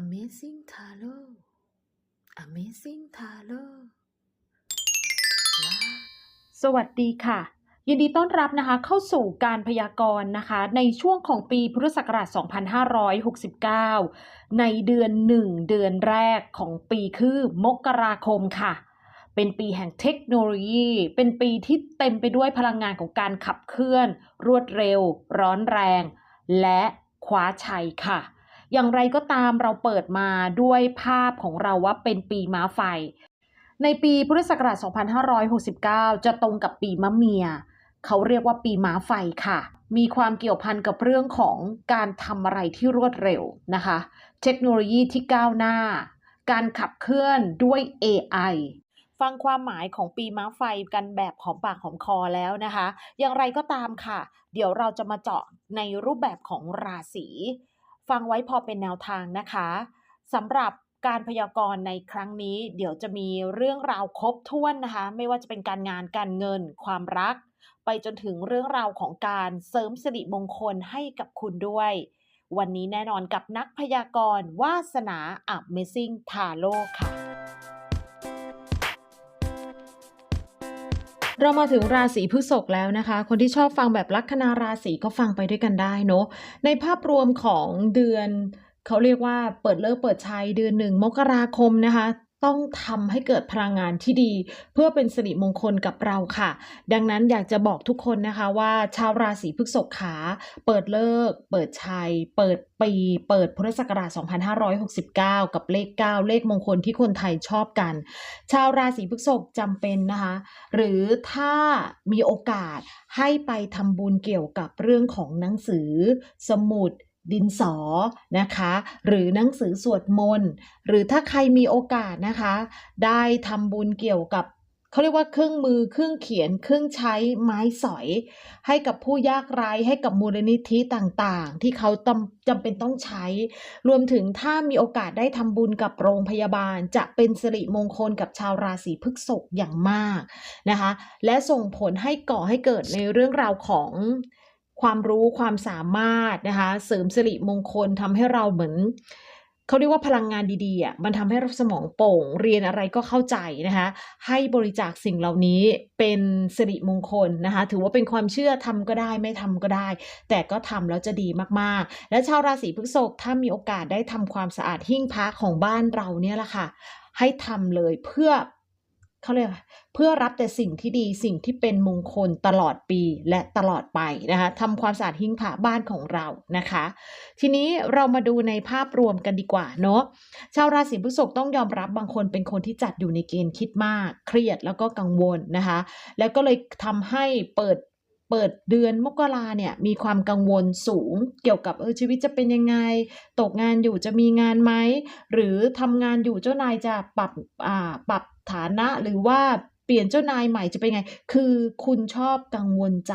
Amazing Tarot Amazing Tarot สวัสดีค่ะ ยินดีต้อนรับนะคะเข้าสู่การพยากรณ์นะคะ ในช่วงของปีพุทธศักราช 2569 ในเดือน 1 เดือนแรกของปีคือมกราคมค่ะ เป็นปีแห่งเทคโนโลยี เป็นปีที่เต็มไปด้วยพลังงานของการขับเคลื่อน รวดเร็ว ร้อนแรง และคว้าชัยค่ะ อย่างไรก็ตามเราเปิดมาด้วยภาพของเราว่าเป็นปีม้าไฟ ในปีพุทธศักราช 2569 จะตรงกับปีมะเมีย เขาเรียกว่าปีม้าไฟค่ะ มีความเกี่ยวพันกับเรื่องของการทำอะไรที่รวดเร็วนะคะ เทคโนโลยีที่ก้าวหน้า การขับเคลื่อนด้วย AI ฟังความหมายของปีม้าไฟกันแบบหอมปากหอมคอแล้วนะคะ อย่างไรก็ตามค่ะ เดี๋ยวเราจะมาเจาะในรูปแบบของราศี ฟังไว้พอเป็นแนวทางนะคะสำหรับการพยากรณ์ในครั้งนี้ เดี๋ยวจะมีเรื่องราวครบถ้วนนะคะ ไม่ว่าจะเป็นการงานการเงิน ความรัก ไปจนถึงเรื่องราวของการเสริมสิริมงคลให้กับคุณด้วย วันนี้แน่นอนกับนักพยากรณ์วาสนาอับเมซิ่งทาโร่ค่ะ เรามาถึงราศีพฤษภแล้วนะคะ คนที่ชอบฟังแบบลัคนาราศีก็ฟังไปด้วยกันได้เนาะในภาพรวมของเดือนเขาเรียกว่าเปิดเลิกเปิดใช้เดือนหนึ่งมกราคมนะคะ ต้องทำให้เกิดพลังงานที่ดี เพื่อเป็นสิริมงคลกับเราค่ะ ดังนั้นอยากจะบอกทุกคนนะคะว่าชาวราศีพฤษภขา เปิดเลิก เปิดชัย เปิดปี เปิดพุทธศักราช 2569 กับเลข 9 เลขมงคลที่คนไทยชอบกัน ชาวราศีพฤษภจำเป็นนะคะ หรือถ้ามีโอกาสให้ไปทำบุญเกี่ยวกับเรื่องของหนังสือ สมุด ดินสอนะคะ หรือหนังสือสวดมนต์หรือถ้าใครมีโอกาสนะคะ ได้ทำบุญเกี่ยวกับเขาเรียกว่าเครื่องมือเครื่องเขียนเครื่องใช้ไม้สอย ให้กับผู้ยากไร้ให้กับมูลนิธิต่างๆ ที่เขาจำจำเป็นต้องใช้ รวมถึงถ้ามีโอกาสได้ทำบุญกับโรงพยาบาล จะเป็นสิริมงคลกับชาวราศีพฤษภอย่างมากนะคะ และส่งผลให้ก่อให้เกิดในเรื่องราวของ ความรู้ความสามารถนะคะเสริมสิริมงคลทำให้เราเหมือนเขาเรียกว่าพลังงานดีๆอะมันทำให้เราสมองโป่ง เรียนอะไรก็เข้าใจนะคะให้บริจาคสิ่งเหล่านี้เป็นสิริมงคลนะคะถือว่าเป็นความเชื่อทำก็ได้ไม่ทำก็ได้ แต่ก็ทำแล้วจะดีมากๆ และชาวราศีพฤษภถ้ามีโอกาสได้ทำความสะอาดหิ้งพระของบ้านเราเนี่ยแหละค่ะให้ทำเลยเพื่อ เขาเรียกเพื่อรับแต่สิ่งที่ดีสิ่งที่เป็นมงคลตลอดปีและตลอดไปนะคะทำความสะอาดหิ้งผ้าบ้านของเรานะคะ ทีนี้เรามาดูในภาพรวมกันดีกว่าเนาะชาวราศีพฤษภต้องยอมรับบางคนเป็นคนที่จัดอยู่ในเกณฑ์คิดมาก เครียดแล้วก็กังวลนะคะ แล้วก็เลยทำให้เปิด เปิดเดือนมกราเนี่ยมีความกังวลสูงเกี่ยวกับเออชีวิตจะเป็นยังไง ตกงานอยู่จะมีงานไหม หรือทำงานอยู่เจ้านายจะปรับอ่าปรับฐานะหรือว่าเปลี่ยนเจ้านายใหม่จะเป็นไง คือคุณชอบกังวลใจ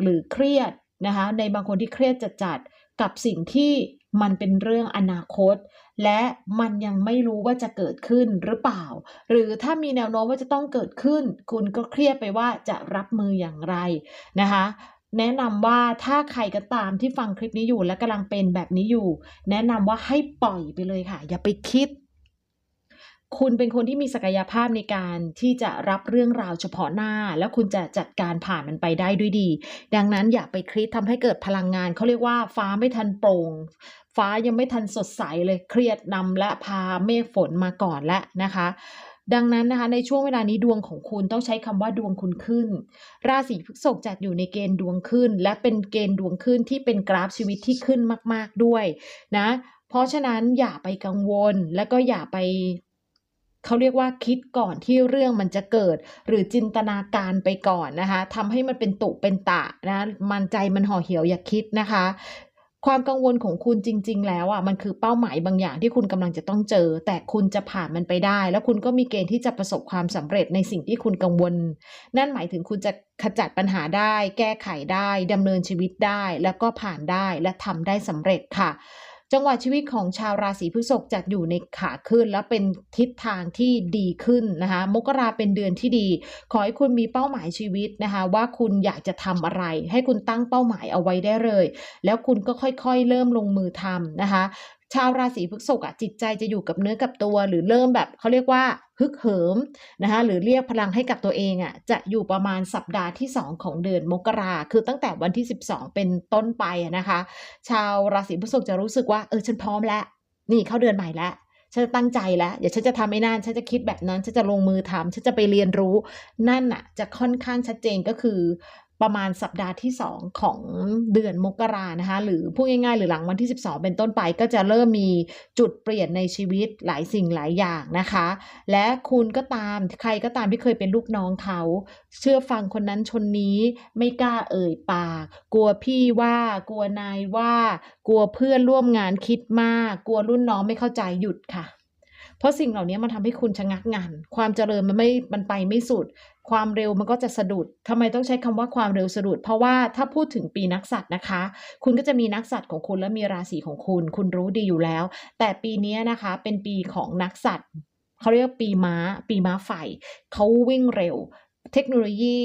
หรือเครียดนะคะในบางคนที่เครียดจัดๆ กับสิ่งที่มันเป็นเรื่องอนาคต และมันยังไม่รู้ว่าจะเกิดขึ้นหรือเปล่า หรือถ้ามีแนวโน้มว่าจะต้องเกิดขึ้น คุณก็เครียดไปว่าจะรับมืออย่างไรนะคะแนะนำว่าถ้าใครก็ตามที่ฟังคลิปนี้อยู่และกำลังเป็นแบบนี้อยู่ แนะนำว่าให้ปล่อยไปเลยค่ะ อย่าไปคิด คุณเป็นคนที่มีศักยภาพในการที่จะรับเรื่องราวเฉพาะหน้า แล้วคุณจะจัดการผ่านมันไปได้ด้วยดี ดังนั้นอย่าไปคิดทำให้เกิดพลังงานเขาเรียกว่าฟ้าไม่ทันโปร่งฟ้ายังไม่ทันสดใสเลยเครียดนำและพาเมฆฝนมาก่อนแล้วนะคะดังนั้นนะคะในช่วงเวลานี้ดวงของคุณต้องใช้คำว่าดวงคุณขึ้น ราศีพฤษภจัดอยู่ในเกณฑ์ดวงขึ้น และเป็นเกณฑ์ดวงขึ้นที่เป็นกราฟชีวิตที่ขึ้นมาก ๆด้วยนะ เพราะฉะนั้นอย่าไปกังวลและก็อย่าไป เขาเรียกว่าคิดก่อนที่เรื่องมันจะเกิด หรือจินตนาการไปก่อนนะคะทำให้มันเป็นตุเป็นตะนะมันใจมันห่อเหี่ยวอย่าคิดนะคะความกังวลของคุณจริง ๆ แล้วอะมันคือเป้าหมายบางอย่างที่คุณกำลังจะต้องเจอ แต่คุณจะผ่านมันไปได้ แล้วคุณก็มีเกณฑ์ที่จะประสบความสำเร็จในสิ่งที่คุณกังวล นั่นหมายถึงคุณจะขจัดปัญหาได้ แก้ไขได้ดำเนินชีวิตได้ แล้วก็ผ่านได้และทำได้สำเร็จค่ะ จังหวะชีวิตของชาวราศีพฤษภจะอยู่ในขาขึ้นและเป็นทิศทางที่ดีขึ้นนะคะ มกราเป็นเดือนที่ดี ขอให้คุณมีเป้าหมายชีวิตนะคะ ว่าคุณอยากจะทำอะไร ให้คุณตั้งเป้าหมายเอาไว้ได้เลย แล้วคุณก็ค่อยๆ เริ่มลงมือทำนะคะ ชาวราศีพฤษภอะจิตใจจะอยู่กับเนื้อกับตัว หรือเริ่มแบบเขาเรียกว่า ฮึกเหิมนะคะหรือเรียกพลังให้กับตัวเองอะจะอยู่ประมาณสัปดาห์ที่ 2 ของเดือนมกราคือตั้งแต่วันที่ 12 เป็นต้นไปนะคะ ชาวราศีพฤษภจะรู้สึกว่าเออฉันพร้อมแล้ว นี่เข้าเดือนใหม่แล้วฉันจะตั้งใจแล้วเดี๋ยวฉันจะทำไอ้นั่นฉันจะคิดแบบนั้นฉันจะลงมือทำฉันจะไปเรียนรู้ นั่นน่ะจะค่อนข้างชัดเจนก็คือ ประมาณสัปดาห์ที่ 2 ของเดือนมกรานะคะหรือพูดง่ายๆ หรือหลังวันที่ 12 เป็นต้นไปก็จะเริ่มมีจุดเปลี่ยนในชีวิตหลายสิ่งหลายอย่างนะคะ และคุณก็ตามใครก็ตามที่เคยเป็นลูกน้องเขา เชื่อฟังคนนั้นชนนี้ไม่กล้าเอ่ยปาก กลัวพี่ว่ากลัวนายว่า กลัวเพื่อนร่วมงานคิดมาก กลัวรุ่นน้องไม่เข้าใจหยุดค่ะ เพราะสิ่งเหล่านี้มันทำให้คุณชะงักงันความเจริญมันไม่มันไปไม่สุด ความเร็วมันก็จะสะดุดทำไมต้องใช้คำว่าความเร็วสะดุด เพราะว่าถ้าพูดถึงปีนักสัตว์นะคะ คุณก็จะมีนักสัตว์ของคุณและมีราศีของคุณ คุณรู้ดีอยู่แล้ว แต่ปีนี้นะคะเป็นปีของนักสัตว์เขาเรียกปีม้า ปีม้าไฟเขาวิ่งเร็ว เทคโนโลยี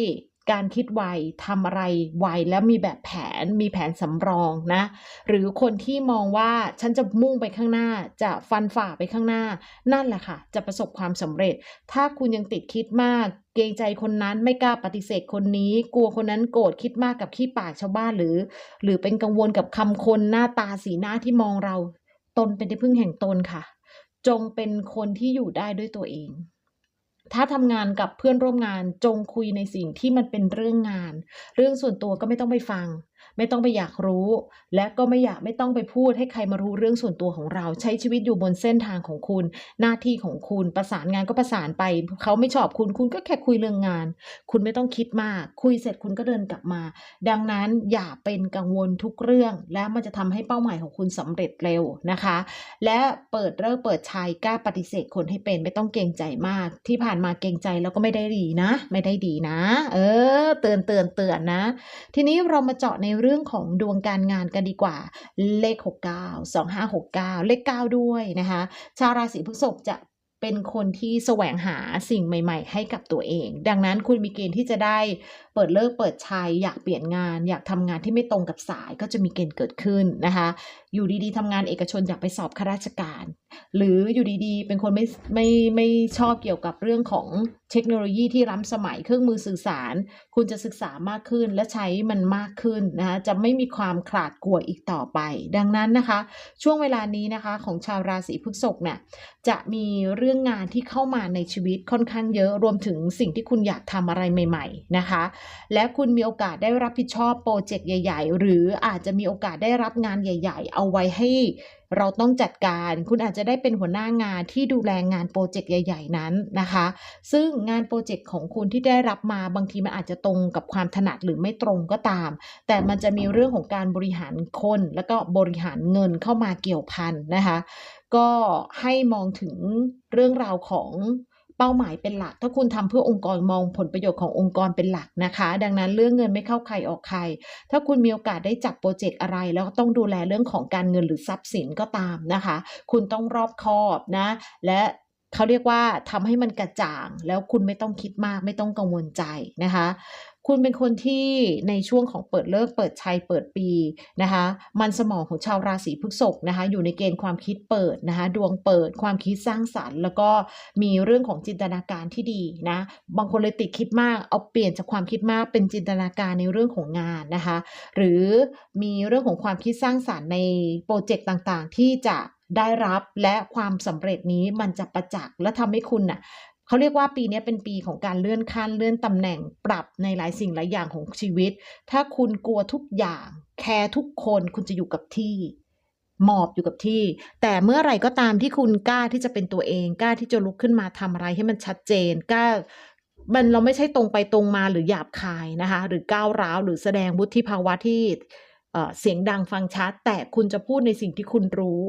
การคิดไวทำอะไรไวแล้วมีแบบแผนมีแผนสำรองนะ หรือคนที่มองว่าฉันจะมุ่งไปข้างหน้า จะฟันฝ่าไปข้างหน้า นั่นแหละค่ะ จะประสบความสำเร็จ ถ้าคุณยังติดคิดมากเกรงใจคนนั้นไม่กล้าปฏิเสธคนนี้ กลัวคนนั้นโกรธคิดมากกับขี้ปากชาวบ้านหรือ หรือเป็นกังวลกับคำคนหน้าตาสีหน้าที่มองเรา ตนเป็นที่พึ่งแห่งตนค่ะ จงเป็นคนที่อยู่ได้ด้วยตัวเอง ถ้าทำงานกับเพื่อนร่วมงานจงคุยในสิ่งที่มันเป็นเรื่องงาน เรื่องส่วนตัวก็ไม่ต้องไปฟัง ไม่ต้องไปอยากรู้ และก็ไม่อยากไม่ต้องไปพูดให้ใครมารู้เรื่องส่วนตัวของเรา ใช้ชีวิตอยู่บนเส้นทางของคุณ หน้าที่ของคุณประสานงานก็ประสานไป เขาไม่ชอบคุณคุณก็แค่คุยเรื่องงาน คุณไม่ต้องคิดมาก คุยเสร็จคุณก็เดินกลับมา ดังนั้นอย่าเป็นกังวลทุกเรื่อง และมันจะทำให้เป้าหมายของคุณสำเร็จเร็วนะคะ และเปิดเริ่มเปิดชัยกล้าปฏิเสธคนให้เป็นไม่ต้องเกรงใจมาก ที่ผ่านมาเกรงใจแล้วก็ไม่ได้ดีนะ ไม่ได้ดีนะ เออ เตือนเตือนเตือนนะ ทีนี้เรามาเจาะในเรื่องื่องของดวงการงานกันดีกว่า เลข 69 2569 เลข 9 ด้วยนะคะ ชาวราศีพฤษภจะเป็นคนที่แสวงหาสิ่งใหม่ ๆ ให้กับตัวเอง ดังนั้นคุณมีเกณฑ์ที่จะได้ ปิดเลิกเปิดชัยอยากเปลี่ยนงาน อยากทำงานที่ไม่ตรงกับสายก็จะมีเกณฑ์เกิดขึ้นนะคะ อยู่ดีๆทำงานเอกชนอยากไปสอบข้าราชการ หรืออยู่ดีๆ เป็นคนไม่ไม่ไม่ชอบเกี่ยวกับเรื่องของเทคโนโลยีที่ล้ำสมัยเครื่องมือสื่อสาร คุณจะศึกษามากขึ้นและใช้มันมากขึ้นนะคะจะไม่มีความขลาดกลัวอีกต่อไป ดังนั้นนะคะ ช่วงเวลานี้นะคะของชาวราศีพฤษภเนี่ยจะมีเรื่องงานที่เข้ามาในชีวิตค่อนข้างเยอะรวมถึงสิ่งที่คุณอยากทำอะไรใหม่ ๆ นะคะและคุณมีโอกาสได้รับผิดชอบโปรเจกต์ใหญ่ ๆ หรืออาจจะมีโอกาสได้รับงานใหญ่ ๆ เอาไว้ให้เราต้องจัดการ คุณอาจจะได้เป็นหัวหน้างานที่ดูแลงานโปรเจกต์ใหญ่ ๆ นั้นนะคะ ซึ่งงานโปรเจกต์ของคุณที่ได้รับมาบางทีมันอาจจะตรงกับความถนัดหรือไม่ตรงก็ตาม แต่มันจะมีเรื่องของการบริหารคน แล้วก็บริหารเงินเข้ามาเกี่ยวพันนะคะ ก็ให้มองถึงเรื่องราวของ เป้าหมายเป็นหลัก ถ้าคุณทำเพื่อองค์กรมองผลประโยชน์ขององค์กรเป็นหลักนะคะ ดังนั้นเรื่องเงินไม่เข้าใครออกใคร ถ้าคุณมีโอกาสได้จับโปรเจกต์อะไร แล้วก็ต้องดูแลเรื่องของการเงินหรือทรัพย์สินก็ตามนะคะ คุณต้องรอบคอบนะ และเขาเรียกว่าทำให้มันกระจ่าง แล้วคุณไม่ต้องคิดมากไม่ต้องกังวลใจนะคะ คุณเป็นคนที่ในช่วงของเปิดเลิกเปิดชัยเปิดปีนะคะ มันสมองของชาวราศีพฤษภนะคะ อยู่ในเกณฑ์ความคิดเปิดนะคะ ดวงเปิด ความคิดสร้างสรรค์ แล้วก็มีเรื่องของจินตนาการที่ดีนะ บางคนเลยติดคิดมาก เอาเปลี่ยนจากความคิดมากเป็นจินตนาการในเรื่องของงานนะคะ หรือมีเรื่องของความคิดสร้างสรรค์ในโปรเจกต์ต่างๆ ที่จะได้รับและความสำเร็จนี้มันจะประจักษ์และทำให้คุณน่ะ เขาเรียกว่าปีนี้เป็นปีของการเลื่อนขั้นเลื่อนตำแหน่งปรับในหลายสิ่งหลายอย่างของชีวิต ถ้าคุณกลัวทุกอย่าง แคร์ทุกคนคุณจะอยู่กับที่หมอบอยู่กับที่ แต่เมื่อไหร่ก็ตามที่คุณกล้าที่จะเป็นตัวเองกล้าที่จะลุกขึ้นมาทำอะไรให้มันชัดเจนกล้ามันเราไม่ใช่ตรงไปตรงมาหรือหยาบคายนะคะ หรือก้าวร้าวหรือแสดงวุฒิภาวะที่ เสียงดังฟังชัด แต่คุณจะพูดในสิ่งที่คุณรู้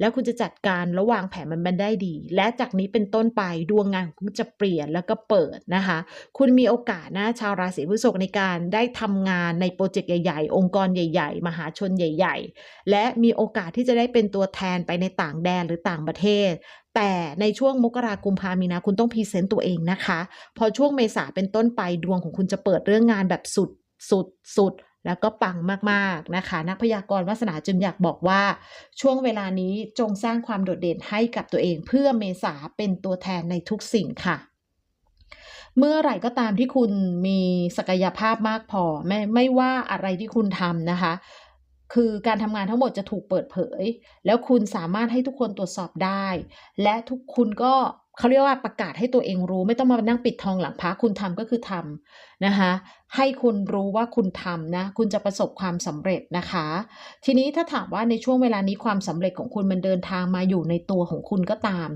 แล้วคุณจะจัดการและวางแผนมันมันได้ดี และจากนี้เป็นต้นไปดวงงานคุณจะเปลี่ยนแล้วก็เปิดนะคะ คุณมีโอกาสนะชาวราศีพฤษภในการได้ทำงานในโปรเจกต์ใหญ่ๆ องค์กรใหญ่ ๆ มหาชนใหญ่ ๆ และมีโอกาสที่จะได้เป็นตัวแทนไปในต่างแดนหรือต่างประเทศแต่ในช่วงมกราคมพามีนาคุณต้องพรีเซนต์ตัวเองนะคะ พอช่วงเมษาเป็นต้นไปดวงของคุณจะเปิดเรื่องงานแบบสุดสุดสุด แล้วก็ปังมากๆนะคะ นักพยากรณ์วาสนาจึงอยากบอกว่า ช่วงเวลานี้จงสร้างความโดดเด่นให้กับตัวเองเพื่อเมษาเป็นตัวแทนในทุกสิ่งค่ะเมื่อไหร่ก็ตามที่คุณมีศักยภาพมากพอ ไม่ไม่ว่าอะไรที่คุณทำนะคะ คือการทำงานทั้งหมดจะถูกเปิดเผย แล้วคุณสามารถให้ทุกคนตรวจสอบได้ และทุกคุณก็เขาเรียกว่าประกาศให้ตัวเองรู้ ไม่ต้องมานั่งปิดทองหลังพระคุณทำก็คือทำนะคะให้คุณรู้ว่าคุณทำนะคุณจะประสบความสำเร็จนะคะ ทีนี้ถ้าถามว่าในช่วงเวลานี้ความสำเร็จของคุณมันเดินทางมาอยู่ในตัวของคุณก็ตาม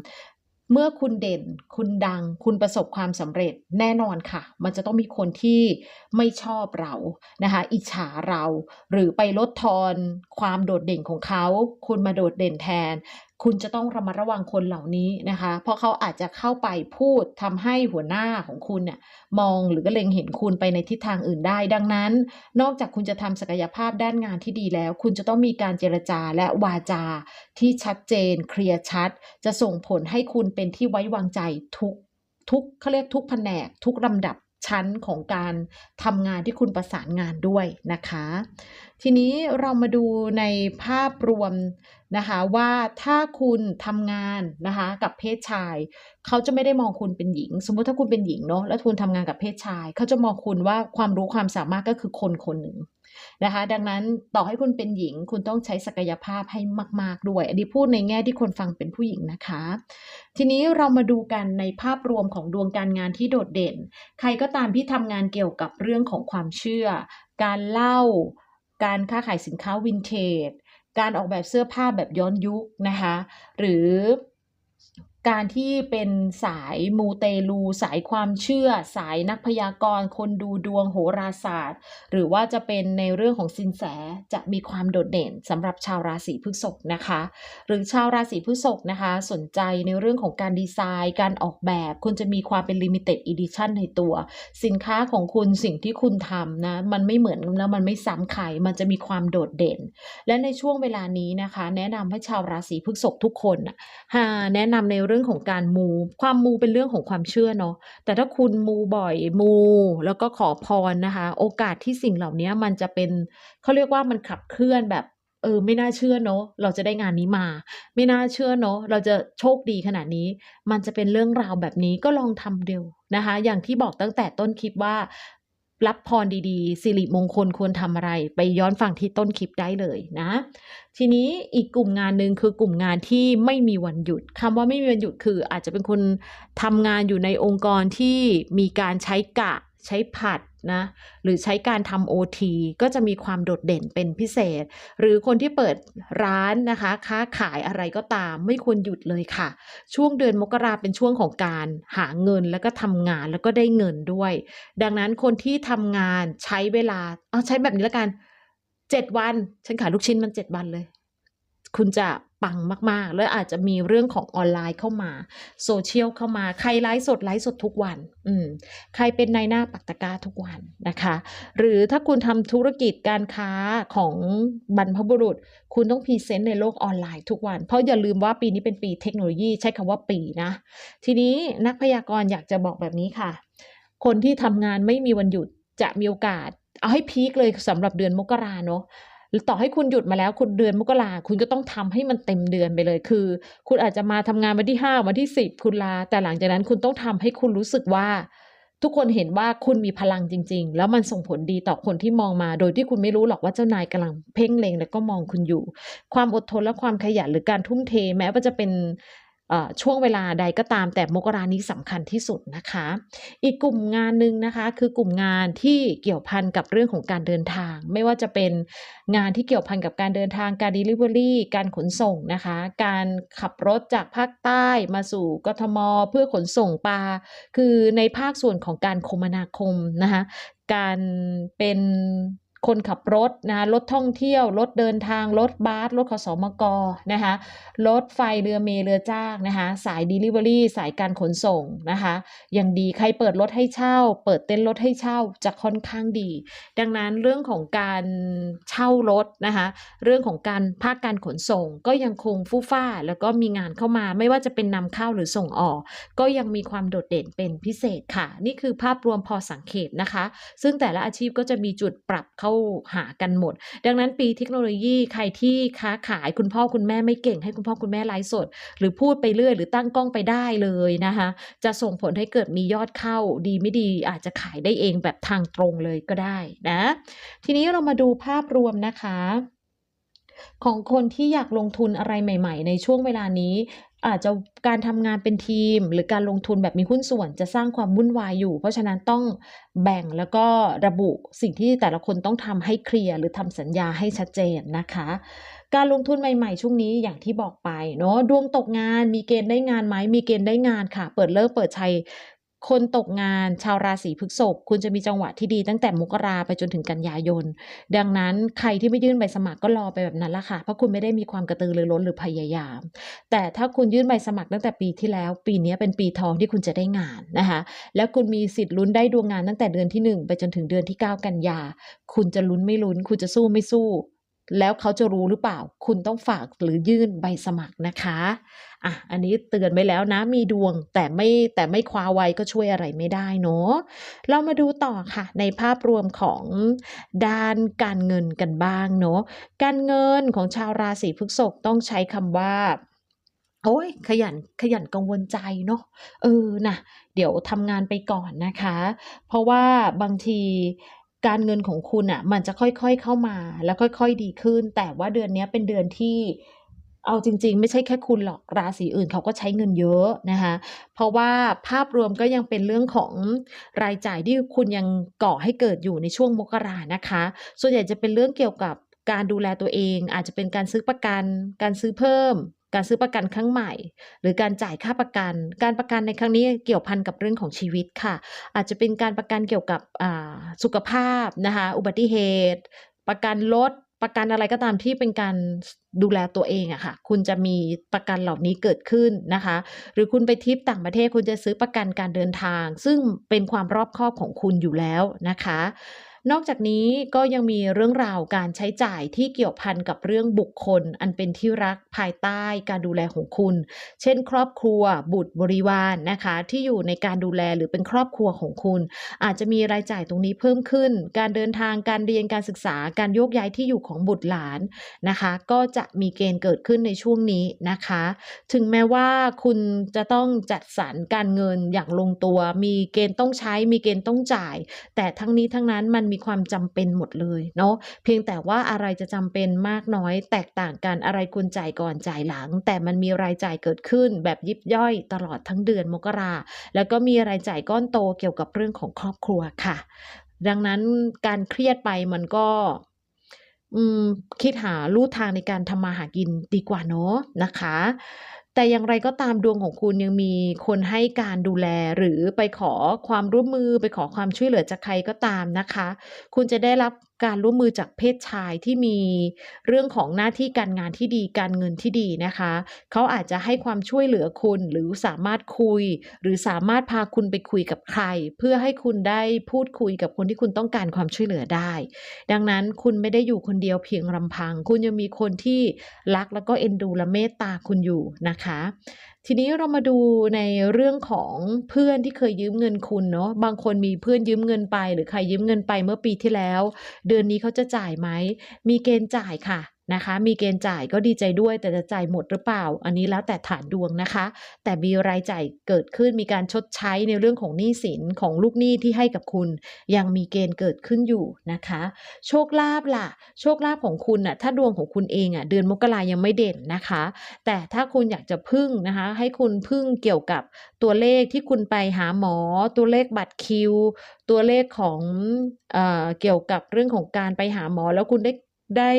เมื่อคุณเด่น คุณดัง คุณประสบความสำเร็จแน่นอนค่ะ มันจะต้องมีคนที่ไม่ชอบเรานะคะ อิจฉาเรา หรือไปลดทอนความโดดเด่นของเขา คุณมาโดดเด่นแทน คุณจะต้องระมัดระวังคนเหล่านี้นะคะ เพราะเขาอาจจะเข้าไปพูดทำให้หัวหน้าของคุณเนี่ยมองหรือก็เล็งเห็นคุณไปในทิศทางอื่นได้ ดังนั้น นอกจากคุณจะทำศักยภาพด้านงานที่ดีแล้ว คุณจะต้องมีการเจรจาและวาจาที่ชัดเจน เคลียร์ชัด จะส่งผลให้คุณเป็นที่ไว้วางใจทุกทุกเขาเรียกทุกแผนกทุกลำดับ ชั้นของการทำงานที่คุณประสานงานด้วยนะคะ ทีนี้เรามาดูในภาพรวมนะคะว่าถ้าคุณทำงานนะคะกับเพศชาย เขาจะไม่ได้มองคุณเป็นหญิง สมมุติถ้าคุณเป็นหญิงเนาะแล้วคุณทำงานกับเพศชาย เขาจะมองคุณว่าความรู้ความสามารถก็คือคนคนหนึ่ง นะคะ ดังนั้นต่อให้คุณเป็นหญิง คุณต้องใช้ศักยภาพให้มาก ๆ ด้วย อันนี้พูดในแง่ที่คนฟังเป็นผู้หญิงนะคะ ทีนี้เรามาดูกันในภาพรวมของดวงการงานที่โดดเด่น ใครก็ตามที่ทำงานเกี่ยวกับเรื่องของความเชื่อ การเล่า การค้าขายสินค้าวินเทจการออกแบบเสื้อผ้าแบบย้อนยุคนะคะ หรือ การที่เป็นสายมูเตลู สายความเชื่อ สายนักพยากรณ์ คนดูดวงโหราศาสตร์ หรือว่าจะเป็นในเรื่องของสินแสจะมีความโดดเด่นสำหรับชาวราศีพฤษภนะคะ หรือชาวราศีพฤษภนะคะ สนใจในเรื่องของการดีไซน์ การออกแบบคุณจะมีความเป็น limited edition ในตัว สินค้าของคุณสิ่งที่คุณทำนะ มันไม่เหมือนแล้วมันไม่ซ้ำใครมันจะมีความโดดเด่น และในช่วงเวลานี้นะคะ แนะนำให้ชาวราศีพฤษภทุกคนน่ะหาแนะนำในเรื่องื่องของการมู ความมูเป็นเรื่องของความเชื่อเนาะแต่ถ้าคุณมูบ่อยมู แล้วก็ขอพรนะคะ โอกาสที่สิ่งเหล่านี้มันจะเป็นเขาเรียกว่ามันขับเคลื่อนแบบเออไม่น่าเชื่อเนาะเราจะได้งานนี้มา ไม่น่าเชื่อเนาะเราจะโชคดีขนาดนี้ มันจะเป็นเรื่องราวแบบนี้ก็ลองทำดูนะคะ อย่างที่บอกตั้งแต่ต้นคลิปว่า รับพรดีๆ สิริมงคลควรทำอะไร ไปย้อนฟังที่ต้นคลิปได้เลยนะ ทีนี้อีกกลุ่มงานหนึ่งคือกลุ่มงานที่ไม่มีวันหยุดคำว่าไม่มีวันหยุดคืออาจจะเป็นคนทำงานอยู่ในองค์กรที่มีการใช้กะ ใช้ผัดนะหรือใช้การทำโอทีก็จะมีความโดดเด่นเป็นพิเศษ หรือคนที่เปิดร้านนะคะ ค้าขายอะไรก็ตาม ไม่ควรหยุดเลยค่ะ ช่วงเดือนมกราเป็นช่วงของการหาเงินแล้วก็ทำงานแล้วก็ได้เงินด้วย ดังนั้นคนที่ทำงานใช้เวลาเอาใช้แบบนี้แล้วกันเจ็ดวัน ฉันขายลูกชิ้นมันเจ็ดวันเลย คุณจะ ปังมากๆ แล้วอาจจะมีเรื่องของออนไลน์เข้ามาโซเชียลเข้ามา ใครไลฟ์สดไลฟ์สดทุกวัน อืมใครเป็นนายหน้าปักตะกาทุกวันนะคะ หรือถ้าคุณทำธุรกิจการค้าของบรรพบุรุษ คุณต้องพรีเซนต์ในโลกออนไลน์ทุกวัน เพราะอย่าลืมว่าปีนี้เป็นปีเทคโนโลยีใช้คำว่าปีนะ ทีนี้นักพยากรณ์อยากจะบอกแบบนี้ค่ะ คนที่ทำงานไม่มีวันหยุดจะมีโอกาส เอาให้พีคเลยสำหรับเดือนมกราเนาะ หรือต่อให้คุณหยุดมาแล้วคุณเดือนมกราคุณก็ต้องทำให้มันเต็มเดือนไปเลย คือ คุณอาจจะมาทำงานวันที่ห้าวันที่สิบคุณลา แต่หลังจากนั้นคุณต้องทำให้คุณรู้สึกว่า ทุกคนเห็นว่าคุณมีพลังจริง ๆ แล้วมันส่งผลดีต่อคนที่มองมา โดยที่คุณไม่รู้หรอกว่าเจ้านายกำลังเพ่งเล็งแล้วก็มองคุณอยู่ ความอดทนและความขยันหรือการทุ่มเทแม้ว่าจะเป็น ช่วงเวลาใดก็ตามแต่มกรานี้สำคัญที่สุดนะคะ อีกกลุ่มงานหนึ่งนะคะ คือกลุ่มงานที่เกี่ยวพันกับเรื่องของการเดินทาง ไม่ว่าจะเป็นงานที่เกี่ยวพันกับการเดินทางการ Delivery การขนส่งนะคะ การขับรถจากภาคใต้มาสู่กทม เพื่อขนส่งปลา คือในภาคส่วนของการคมนาคมนะคะการเป็น คนขับรถนะคะรถท่องเที่ยว รถเดินทาง รถบัสรถขสมกนะคะรถไฟเรือเมลเรือจ้างนะคะสาย Delivery สายการขนส่งนะคะยังดีใครเปิดรถให้เช่า เปิดเต็นท์รถให้เช่าจะค่อนข้างดี ดังนั้นเรื่องของการเช่ารถนะคะเรื่องของการภาคการขนส่ง ก็ยังคงฟู่ฟ้าแล้วก็มีงานเข้ามาไม่ว่าจะเป็นนำเข้าหรือส่งออก ก็ยังมีความโดดเด่นเป็นพิเศษค่ะ นี่คือภาพรวมพอสังเกตนะคะ ซึ่งแต่ละอาชีพก็จะมีจุดปรับเข้าเข้าหากันหมด ดังนั้นปีเทคโนโลยีใครที่ค้าขายคุณพ่อคุณแม่ไม่เก่งให้คุณพ่อคุณแม่ไลฟ์สด หรือพูดไปเรื่อยหรือตั้งกล้องไปได้เลยนะคะจะส่งผลให้เกิดมียอดเข้าดีไม่ดีอาจจะขายได้เองแบบทางตรงเลยก็ได้นะ ทีนี้เรามาดูภาพรวมนะคะของคนที่อยากลงทุนอะไรใหม่ ๆ ในช่วงเวลานี้ อาจจะการทำงานเป็นทีม หรือการลงทุนแบบมีหุ้นส่วนจะสร้างความวุ่นวายอยู่ เพราะฉะนั้นต้องแบ่งแล้วก็ระบุสิ่งที่แต่ละคนต้องทำให้เคลียร์หรือทำสัญญาให้ชัดเจนนะคะ การลงทุนใหม่ๆ ช่วงนี้อย่างที่บอกไปเนาะดวงตกงานมีเกณฑ์ได้งานไหมมีเกณฑ์ได้งานค่ะ เปิดเลิกเปิดชัย คนตกงานชาวราศีพฤษภคุณจะมีจังหวะที่ดีตั้งแต่มกราไปจนถึงกันยายน ดังนั้นใครที่ไม่ยื่นใบสมัครก็รอไปแบบนั้นละค่ะ เพราะคุณไม่ได้มีความกระตือรือร้นหรือพยายาม แต่ถ้าคุณยื่นใบสมัครตั้งแต่ปีที่แล้ว ปีนี้เป็นปีทองที่คุณจะได้งานนะคะ แล้วคุณมีสิทธิ์ลุ้นได้ดวงงานตั้งแต่เดือนที่ 1 ไปจนถึงเดือนที่ 9 กันยา คุณจะลุ้นไม่ลุ้น คุณจะสู้ไม่สู้ แล้วเขาจะรู้หรือเปล่า คุณต้องฝากหรือยื่นใบสมัครนะคะอะอันนี้เตือนไว้แล้วนะมีดวงแต่ไม่แต่ไม่คว้าไว้ก็ช่วยอะไรไม่ได้เนาะเรามาดูต่อค่ะ ในภาพรวมของด้านการเงินกันบ้างเนาะการเงินของชาวราศีพฤษภต้องใช้คำว่าโอ้ยขยันขยันกังวลใจเนาะเออนะเดี๋ยวทำงานไปก่อนนะคะ เพราะว่าบางที การเงินของคุณอะ มันจะค่อยๆเข้ามา แล้วค่อย ๆ ดีขึ้น แต่ว่าเดือนนี้เป็นเดือนที่เอาจริง ๆ ไม่ใช่แค่คุณหรอกราศีอื่นเขาก็ใช้เงินเยอะนะคะเพราะว่าภาพรวมก็ยังเป็นเรื่องของรายจ่ายที่คุณยังก่อให้เกิดอยู่ในช่วงมกรานะคะ ส่วนใหญ่จะเป็นเรื่องเกี่ยวกับการดูแลตัวเอง อาจจะเป็นการซื้อประกัน การซื้อเพิ่ม การซื้อประกันครั้งใหม่ หรือการจ่ายค่าประกัน การประกันในครั้งนี้เกี่ยวพันกับเรื่องของชีวิตค่ะ อาจจะเป็นการประกันเกี่ยวกับสุขภาพนะคะอุบัติเหตุ ประกันรถประกันอะไรก็ตามที่เป็นการดูแลตัวเองอะค่ะ คุณจะมีประกันเหล่านี้เกิดขึ้นนะคะ หรือคุณไปทริปต่างประเทศคุณจะซื้อประกันการเดินทาง ซึ่งเป็นความรอบคอบของคุณอยู่แล้วนะคะ นอกจากนี้ก็ยังมีเรื่องราวการใช้จ่ายที่เกี่ยวพันกับเรื่องบุคคล อันเป็นที่รักภายใต้การดูแลของคุณ เช่น ครอบครัวบุตรบริวารนะคะ ที่อยู่ในการดูแลหรือเป็นครอบครัวของคุณ อาจจะมีรายจ่ายตรงนี้เพิ่มขึ้น การเดินทางการเรียนการศึกษาการโยกย้ายที่อยู่ของบุตรหลานนะคะ ก็จะมีเกณฑ์เกิดขึ้นในช่วงนี้นะคะ ถึงแม้ว่าคุณจะต้องจัดสรรการเงินอย่างลงตัว มีเกณฑ์ต้องใช้มีเกณฑ์ต้องจ่าย แต่ทั้งนี้ทั้งนั้นมันมีความจำเป็นหมดเลยเนาะเพียงแต่ว่าอะไรจะจำเป็นมากน้อยแตกต่างกันอะไรควรจ่ายก่อนจ่ายหลัง แต่มันมีรายจ่ายเกิดขึ้นแบบยิบย่อยตลอดทั้งเดือนมกราแล้วก็มีรายจ่ายก้อนโตเกี่ยวกับเรื่องของครอบครัวค่ะ ดังนั้นการเครียดไปมันก็คิดหาลู่ทางในการทำมาหากินดีกว่าเนาะนะคะ แต่อย่างไรก็ตามดวงของคุณยังมีคนให้การดูแลหรือไปขอความร่วมมือไปขอความช่วยเหลือจากใครก็ตามนะคะ คุณจะได้รับ การร่วมมือจากเพศชายที่มีเรื่องของหน้าที่การงานที่ดีการเงินที่ดีนะคะ เขาอาจจะให้ความช่วยเหลือคุณหรือสามารถคุย หรือสามารถพาคุณไปคุยกับใคร เพื่อให้คุณได้พูดคุยกับคนที่คุณต้องการความช่วยเหลือได้ ดังนั้นคุณไม่ได้อยู่คนเดียวเพียงลำพัง คุณยังมีคนที่รักแล้วก็เอ็นดูและเมตตาคุณอยู่นะคะทีนี้เรามาดูในเรื่องของเพื่อนที่เคยยืมเงินคุณเนาะบางคนมีเพื่อนยืมเงินไป หรือใครยืมเงินไปเมื่อปีที่แล้ว เดือนนี้เขาจะจ่ายไหมมีเกณฑ์จ่ายค่ะ นะคะ มีเกณฑ์จ่ายก็ดีใจด้วย แต่จะจ่ายหมดหรือเปล่า อันนี้แล้วแต่ฐานดวงนะคะ แต่มีรายจ่ายเกิดขึ้นมีการชดใช้ในเรื่องของหนี้สินของลูกหนี้ที่ให้กับคุณ ยังมีเกณฑ์เกิดขึ้นอยู่นะคะ โชคลาภล่ะ โชคลาภของคุณน่ะถ้าดวงของคุณเองอะเดือนมกรายังไม่เด่นนะคะ แต่ถ้าคุณอยากจะพึ่งนะคะ ให้คุณพึ่งเกี่ยวกับตัวเลขที่คุณไปหาหมอ ตัวเลขบัตรคิว ตัวเลขของเอ่อเกี่ยวกับเรื่องของการไปหาหมอแล้วคุณได้ ได้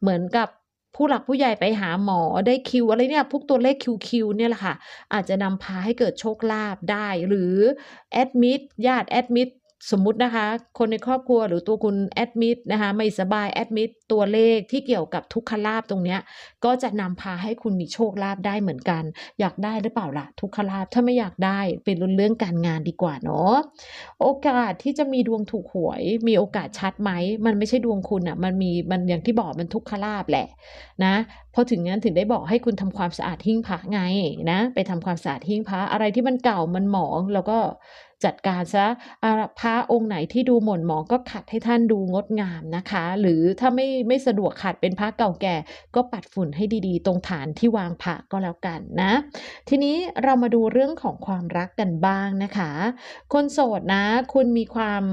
เหมือนกับผู้หลักผู้ใหญ่ไปหาหมอได้คิวอะไรเนี่ยพวกตัวเลขคิวๆเนี่ยแหละค่ะอาจจะนำพาให้เกิดโชคลาภได้หรือแอดมิดญาติแอดมิด สมมุตินะคะ คนในครอบครัวหรือตัวคุณแอดมิดนะคะไม่สบายแอดมิดตัวเลขที่เกี่ยวกับทุกขลาภตรงเนี้ยก็จะนำพาให้คุณมีโชคลาภได้เหมือนกัน อยากได้หรือเปล่าล่ะ ทุกขลาภถ้าไม่อยากได้เป็นเรื่องการงานดีกว่าเนาะโอกาสที่จะมีดวงถูกหวย มีโอกาสชัดไหมมันไม่ใช่ดวงคุณอะมันมีมันอย่างที่บอกมันทุกขลาภแหละนะ พอถึงงั้นถึงได้บอกให้คุณทำความสะอาดหิ้งพระไงนะ ไปทำความสะอาดหิ้งพระอะไรที่มันเก่ามันหมองแล้วก็จัดการซะอ่าพระองค์ไหนที่ดูหม่นหมองก็ขัดให้ท่านดูงดงามนะคะ หรือถ้าไม่ไม่สะดวกขัดเป็นพระเก่าแก่ ก็ปัดฝุ่นให้ดีๆ ตรงฐานที่วางพระก็แล้วกันนะ ทีนี้เรามาดูเรื่องของความรักกันบ้างนะคะ คนโสดนะ คุณมีความ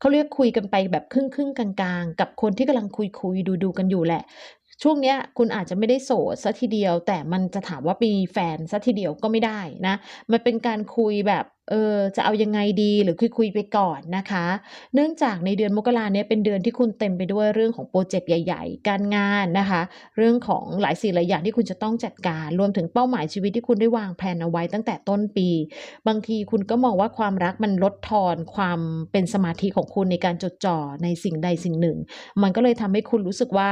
เขาเรียกคุยกันไปแบบครึ่งครึ่งๆกลางๆ กับคนที่กำลังคุยคุยดูดูๆกันอยู่แหละ ช่วงเนี้ยคุณอาจจะไม่ได้โสดซะทีเดียว แต่มันจะถามว่ามีแฟนซะทีเดียวก็ไม่ได้นะ มันเป็นการคุยแบบเออจะเอายังไงดีหรือคุยคุยไปก่อนนะคะ เนื่องจากในเดือนมกราเนี้ยเป็นเดือนที่คุณเต็มไปด้วยเรื่องของโปรเจกต์ใหญ่ ๆ การงานนะคะ เรื่องของหลายสิ่งหลายอย่างที่คุณจะต้องจัดการ รวมถึงเป้าหมายชีวิตที่คุณได้วางแผนเอาไว้ตั้งแต่ต้นปี บางทีคุณก็มองว่าความรักมันลดทอนความเป็นสมาธิของคุณในการจดจ่อในสิ่งใดสิ่งหนึ่ง มันก็เลยทำให้คุณรู้สึกว่า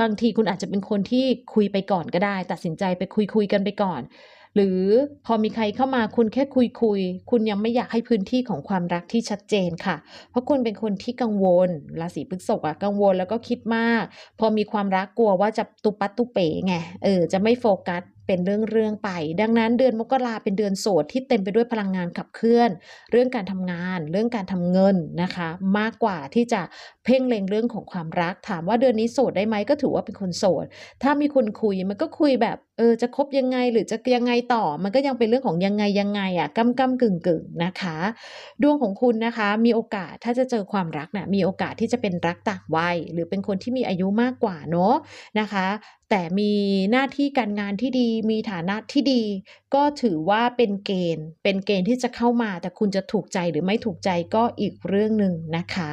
บางทีคุณอาจจะเป็นคนที่คุยไปก่อนก็ได้ ตัดสินใจไปคุยคุยกันไปก่อน หรือพอมีใครเข้ามาคุณแค่คุยคุยคุณยังไม่อยากให้พื้นที่ของความรักที่ชัดเจนค่ะ เพราะคุณเป็นคนที่กังวลราศีพฤษภอะกังวลแล้วก็คิดมาก พอมีความรักกลัวว่าจะตุปัตตุเป๋ไงเออจะไม่โฟกัส เป็นเรื่องๆไป ดังนั้นเดือนมกราเป็นเดือนโสดที่เต็มไปด้วยพลังงานขับเคลื่อน เรื่องการทำงาน เรื่องการทำเงินนะคะ มากกว่าที่จะเพ่งเล็งเรื่องของความรัก ถามว่าเดือนนี้โสดได้ไหมก็ถือว่าเป็นคนโสด ถ้ามีคนคุยมันก็คุยแบบเออจะคบยังไงหรือจะยังไงต่อ มันก็ยังเป็นเรื่องของยังไงยังไงอะกำกำกึ่งกึ่งนะคะ ดวงของคุณนะคะ มีโอกาสถ้าจะเจอความรักนะ่ะมีโอกาสที่จะเป็นรักต่างวัย หรือเป็นคนที่มีอายุมากกว่าเนาะนะคะ แต่มีหน้าที่การงานที่ดี มีฐานะที่ดี ก็ถือว่าเป็นเกณฑ์ เป็นเกณฑ์ที่จะเข้ามา แต่คุณจะถูกใจหรือไม่ถูกใจก็อีกเรื่องหนึ่งนะคะ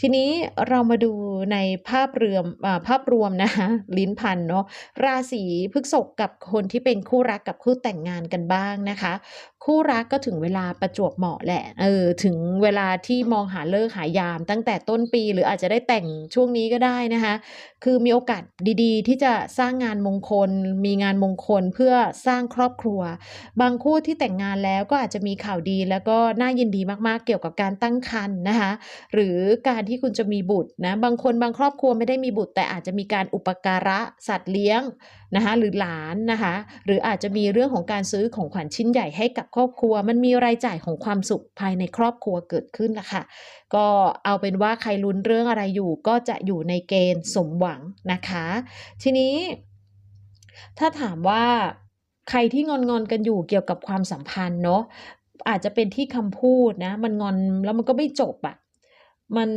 ทีนี้เรามาดูในภาพเรวมอ่าภาพรวมนะคะลิ้นพันเนาะราศีพฤษภกับคนที่เป็นคู่รักกับคู่แต่งงานกันบ้างนะคะ คู่รักก็ถึงเวลาประจวบเหมาะแหละ เออ ถึงเวลาที่มองหาเลิกหายาม ตั้งแต่ต้นปีหรืออาจจะได้แต่งช่วงนี้ก็ได้นะคะ คือมีโอกาสดีๆ ที่จะสร้างงานมงคล มีงานมงคลเพื่อสร้างครอบครัว บางคู่ที่แต่งงานแล้วก็อาจจะมีข่าวดีแล้วก็น่ายินดีมากๆ เกี่ยวกับการตั้งครรภ์นะคะ หรือการที่คุณจะมีบุตรนะ บางคนบางครอบครัวไม่ได้มีบุตร แต่อาจจะมีการอุปการะสัตว์เลี้ยงนะคะ หรือหลานนะคะ หรืออาจจะมีเรื่องของการซื้อของขวัญชิ้นใหญ่ให้กับครอบครัว มันมีรายจ่ายของความสุขภายในครอบครัวเกิดขึ้นละค่ะก็เอาเป็นว่าใครลุ้นเรื่องอะไรอยู่ก็จะอยู่ในเกณฑ์สมหวังนะคะ ทีนี้ ถ้าถามว่าใครที่งอนงอนกันอยู่เกี่ยวกับความสัมพันธ์เนาะอาจจะเป็นที่คำพูดนะ มันงอนแล้วมันก็ไม่จบอะ่ะมัน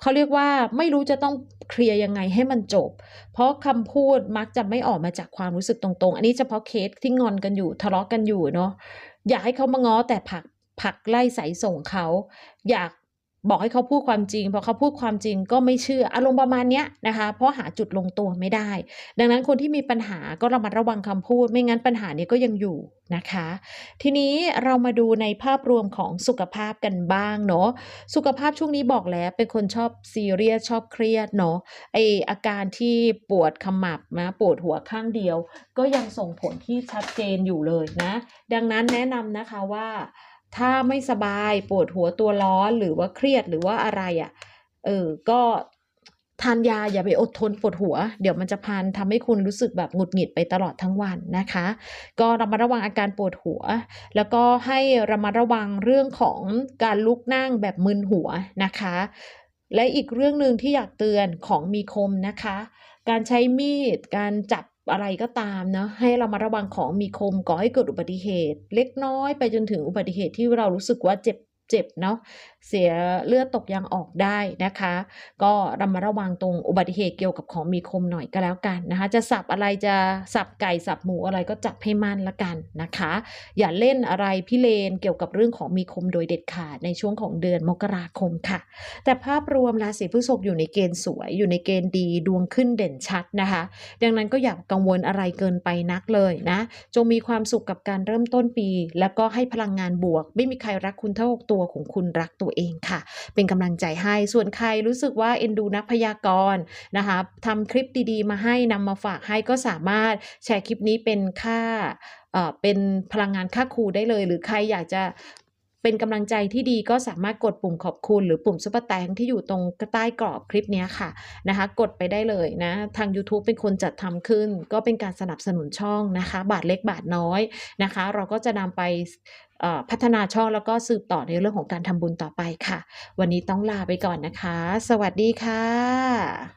เขาเรียกว่าไม่รู้จะต้องเคลียร์ยังไงให้มันจบ เพราะคำพูดมักจะไม่ออกมาจากความรู้สึกตรงๆ อันนี้เฉพาะเคสที่งอนกันอยู่ทะเลาะกันอยู่เนาะ อยากให้เขามาง้อแต่ผักผักไล่สายส่งเขา อยาก บอกให้เขาพูดความจริงพอเขาพูดความจริงก็ไม่เชื่ออารมณ์ประมาณเนี้ยนะคะเพราะหาจุดลงตัวไม่ได้ ดังนั้นคนที่มีปัญหาก็ระมัดระวังคำพูด ไม่งั้นปัญหานี้ก็ยังอยู่นะคะ ทีนี้เรามาดูในภาพรวมของสุขภาพกันบ้างเนาะสุขภาพช่วงนี้บอกแล้วเป็นคนชอบซีเรียสชอบเครียดเนาะไออาการที่ปวดขมับนะปวดหัวข้างเดียว ก็ยังส่งผลที่ชัดเจนอยู่เลยนะ ดังนั้นแนะนำนะคะว่า ถ้าไม่สบายปวดหัวตัวร้อนหรือว่าเครียดหรือว่าอะไรอะ่ะ เออ ก็ทานยาอย่าไปอดทนปวดหัว เดี๋ยวมันจะพันทำให้คุณรู้สึกแบบหงุดหงิดไปตลอดทั้งวันนะคะ ก็ระมัดระวังอาการปวดหัว แล้วก็ให้ระมัดระวังเรื่องของการลุกนั่งแบบมึนหัวนะคะ และอีกเรื่องหนึ่งที่อยากเตือนของมีคมนะคะ การใช้มีดการจับ อะไรก็ตามเนาะให้เรามาระวังของมีคมก่อให้เกิดอุบัติเหตุ เล็กน้อยไปจนถึงอุบัติเหตุที่เรารู้สึกว่าเจ็บ เจ็บเนาะเสียเลือดตกยางออกได้นะคะ ก็ระมัดระวังตรงอุบัติเหตุเกี่ยวกับของมีคมหน่อยก็แล้วกันนะคะ จะสับอะไรจะสับไก่สับหมูอะไรก็จับให้มั่นละกันนะคะ อย่าเล่นอะไรพิเรนเกี่ยวกับเรื่องของมีคมโดยเด็ดขาดในช่วงของเดือนมกราคมค่ะ แต่ภาพรวมราศีพฤษภอยู่ในเกณฑ์สวย อยู่ในเกณฑ์ดีดวงขึ้นเด่นชัดนะคะ ดังนั้นก็อย่ากังวลอะไรเกินไปนักเลยนะจงมีความสุขกับการเริ่มต้นปี แล้วก็ให้พลังงานบวก ไม่มีใครรักคุณเท่าตัวของคุณรักตัวเองค่ะ เป็นกำลังใจให้ ส่วนใครรู้สึกว่าเอ็นดูนักพยากรณ์นะคะทำคลิปดีๆ มาให้นำมาฝากให้ก็สามารถแชร์คลิปนี้เป็นค่าเอ่อเป็นพลังงานค่าครูได้เลย หรือใครอยากจะ เป็นกำลังใจที่ดีก็สามารถกดปุ่มขอบคุณ หรือปุ่มซุปเปอร์แตงที่อยู่ตรงใต้กรอบคลิปนี้ค่ะนะคะ กดไปได้เลยนะ ทางยูทูบเป็นคนจัดทำขึ้น ก็เป็นการสนับสนุนช่องนะคะ บาทเล็กบาทน้อยนะคะ เราก็จะนำไปพัฒนาช่องแล้วก็สืบต่อในเรื่องของการทำบุญต่อไปค่ะ วันนี้ต้องลาไปก่อนนะคะ สวัสดีค่ะ